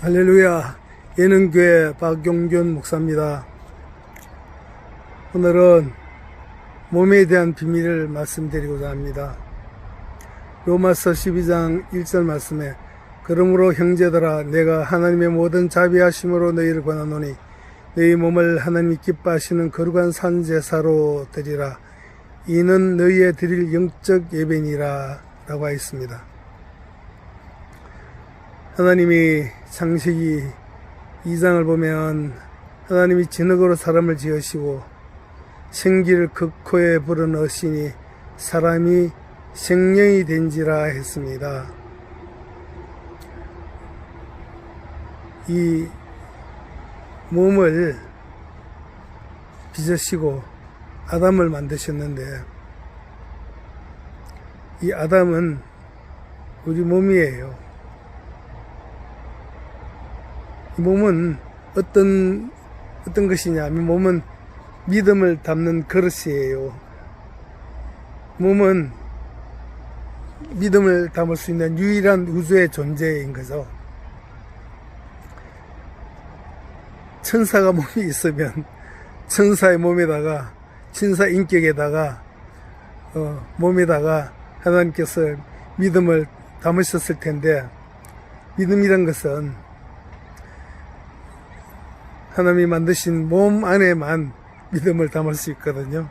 할렐루야. 예능교회 박용균 목사입니다. 오늘은 몸에 대한 비밀을 말씀드리고자 합니다. 로마서 12장 1절 말씀에 그러므로 형제들아 내가 하나님의 모든 자비하심으로 너희를 권하노니 너희 몸을 하나님이 기뻐하시는 거룩한 산제사로 드리라 이는 너희의 드릴 영적 예배니라 라고 하였습니다. 하나님이 창세기 2장을 보면 하나님이 진흙으로 사람을 지으시고 생기를 극호에 불어넣으시니 사람이 생명이 된지라 했습니다. 이 몸을 빚으시고 아담을 만드셨는데 이 아담은 우리 몸이에요. 이 몸은 어떤 어떤 것이냐? 이 몸은 믿음을 담는 그릇이에요. 몸은 믿음을 담을 수 있는 유일한 우주의 존재인 거죠. 천사가 몸이 있으면 천사의 몸에다가 천사 인격에다가 어, 몸에다가 하나님께서 믿음을 담으셨을 텐데 믿음이란 것은 하나님이 만드신 몸 안에만 믿음을 담을 수 있거든요.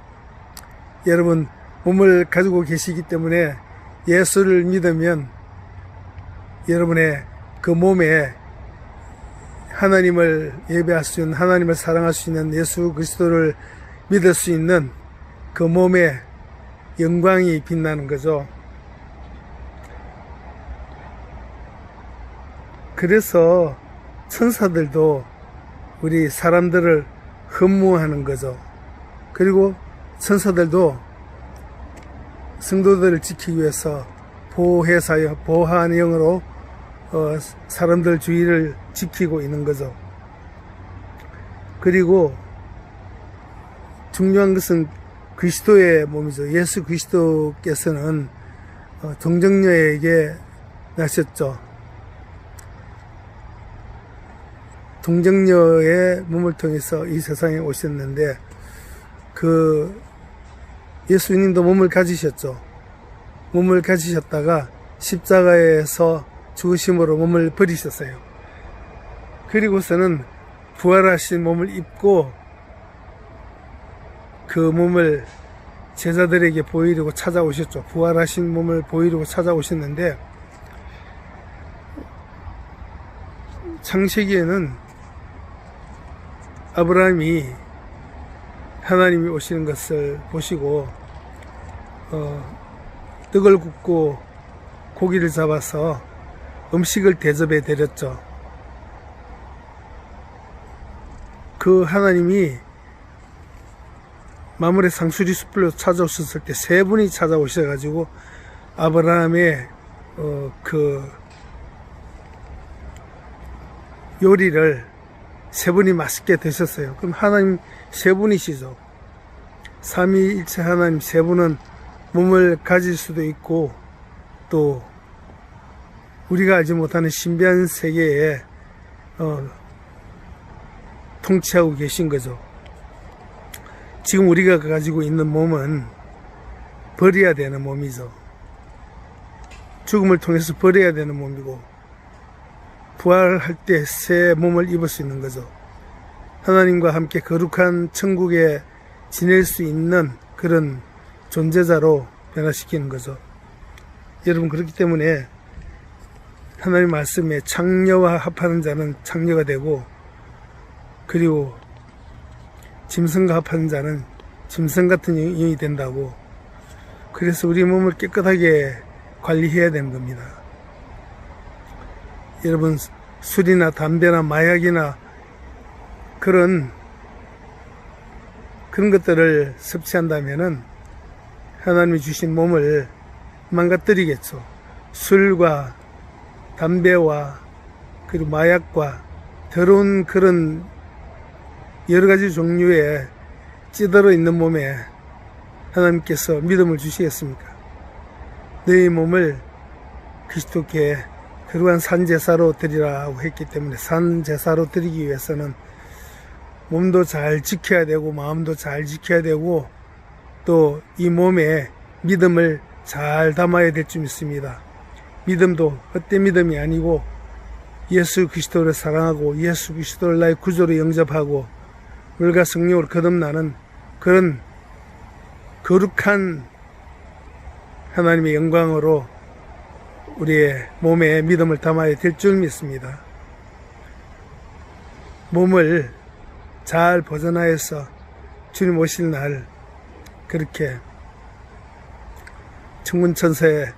여러분 몸을 가지고 계시기 때문에 예수를 믿으면 여러분의 그 몸에 하나님을 예배할 수 있는 하나님을 사랑할 수 있는 예수 그리스도를 믿을 수 있는 그 몸에 영광이 빛나는 거죠. 그래서 천사들도 우리 사람들을 흠모하는 거죠. 그리고 천사들도 성도들을 지키기 위해서 보호해사여 보호하는 영으로 어, 사람들 주위를 지키고 있는 거죠. 그리고 중요한 것은 그리스도의 몸이죠. 예수 그리스도께서는 어, 동정녀에게 나셨죠. 동정녀의 몸을 통해서 이 세상에 오셨는데 그 예수님도 몸을 가지셨죠. 몸을 가지셨다가 십자가에서 죽으심으로 몸을 버리셨어요. 그리고서는 부활하신 몸을 입고 그 몸을 제자들에게 보이려고 찾아오셨죠. 부활하신 몸을 보이려고 찾아오셨는데 창세기에는 아브라함이 하나님이 오시는 것을 보시고 어, 떡을 굽고 고기를 잡아서 음식을 대접해 드렸죠. 그 하나님이 마물의 상수리 숲으로 찾아오셨을 때 세 분이 찾아오셔가지고 아브라함의 어, 그 요리를 세 분이 맛있게 드셨어요. 그럼 하나님 세 분이시죠. 삼위일체 하나님 세 분은 몸을 가질 수도 있고 또 우리가 알지 못하는 신비한 세계에 어, 통치하고 계신 거죠. 지금 우리가 가지고 있는 몸은 버려야 되는 몸이죠. 죽음을 통해서 버려야 되는 몸이고 부활할 때 새 몸을 입을 수 있는 거죠. 하나님과 함께 거룩한 천국에 지낼 수 있는 그런 존재자로 변화시키는 거죠. 여러분 그렇기 때문에 하나님 말씀에 창녀와 합하는 자는 창녀가 되고 그리고 짐승과 합하는 자는 짐승 같은 영이 된다고 그래서 우리 몸을 깨끗하게 관리해야 되는 겁니다. 여러분 술이나 담배나 마약이나 그런 그런 것들을 섭취한다면은 하나님이 주신 몸을 망가뜨리겠죠. 술과 담배와 그리고 마약과 더러운 그런 여러 가지 종류의 찌들어 있는 몸에 하나님께서 믿음을 주시겠습니까? 너희 몸을 그리스도께 그러한 산제사로 드리라고 했기 때문에 산제사로 드리기 위해서는 몸도 잘 지켜야 되고 마음도 잘 지켜야 되고 또 이 몸에 믿음을 잘 담아야 될 줄 믿습니다. 믿음도 헛된 믿음이 아니고 예수 그리스도를 사랑하고 예수 그리스도를 나의 구조로 영접하고 물과 성령으로 거듭나는 그런 거룩한 하나님의 영광으로 우리의 몸에 믿음을 담아야 될 줄 믿습니다. 몸을 잘 보존하여서 주님 오실 날 그렇게 천군천사의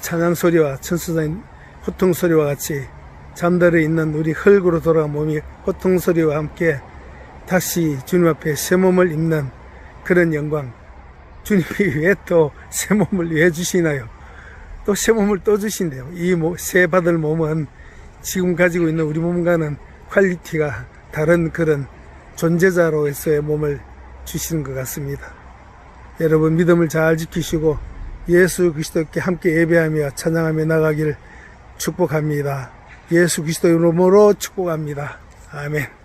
찬양 소리와 천수자인 호통 소리와 같이 잠들어 있는 우리 흙으로 돌아간 몸이 호통 소리와 함께 다시 주님 앞에 새 몸을 입는 그런 영광. 주님이 왜 또 새 몸을 왜 주시나요? 또 새 몸을 또 주신대요. 이새 받을 몸은 지금 가지고 있는 우리 몸과는 퀄리티가 다른 그런 존재자로서의 몸을 주시는 것 같습니다. 여러분 믿음을 잘 지키시고 예수 그리스도께 함께 예배하며 찬양하며 나가길 축복합니다. 예수 그리스도 이름으로 축복합니다. 아멘.